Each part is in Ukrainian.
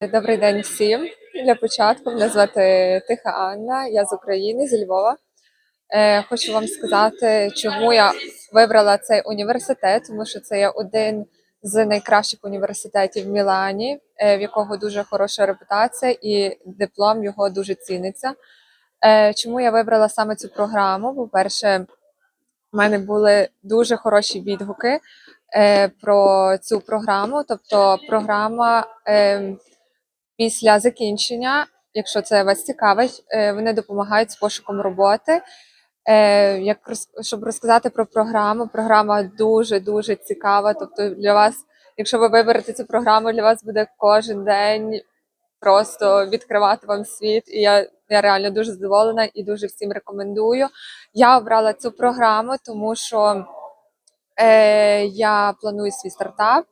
Добрий день всім. Для початку мене звати Тиха Анна, я з України, зі Львова. Е, хочу вам сказати, чому я вибрала цей університет, тому що це є один з найкращих університетів в Мілані, е, в якого дуже хороша репутація, і диплом його дуже ціниться. Е, чому я вибрала саме цю програму? По-перше, в мене були дуже хороші відгуки е, про цю програму. Тобто, програма е, після закінчення, якщо це вас цікавить, е, вони допомагають з пошуком роботи. Е, як щоб розказати про програму, програма дуже дуже цікава. Тобто для вас, якщо ви виберете цю програму, для вас буде кожен день просто відкривати вам світ. І я, я реально дуже задоволена і дуже всім рекомендую. Я обрала цю програму, тому що е, я планую свій стартап,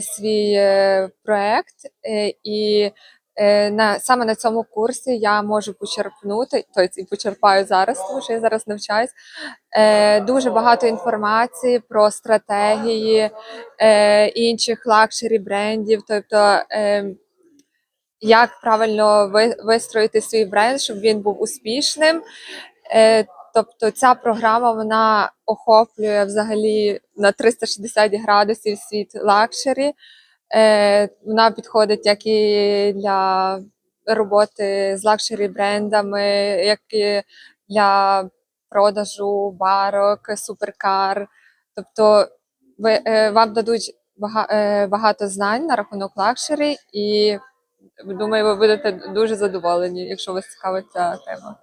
свій е, проект, е, і е, на саме на цьому курсі я можу почерпнути, тобто і почерпаю зараз, тому що я зараз навчаюсь. Е, дуже багато інформації про стратегії е, інших лакшері брендів, тобто. Е, як правильно вистроїти свій бренд, щоб він був успішним. Тобто ця програма вона охоплює взагалі на 360 градусів світ лакшері. Е, Вона підходить як і для роботи з лакшері брендами, як і для продажу барок, суперкар. Тобто ви, е, вам дадуть бага- е, багато знань на рахунок лакшері, і думаю, ви будете дуже задоволені, якщо вас цікавить ця тема.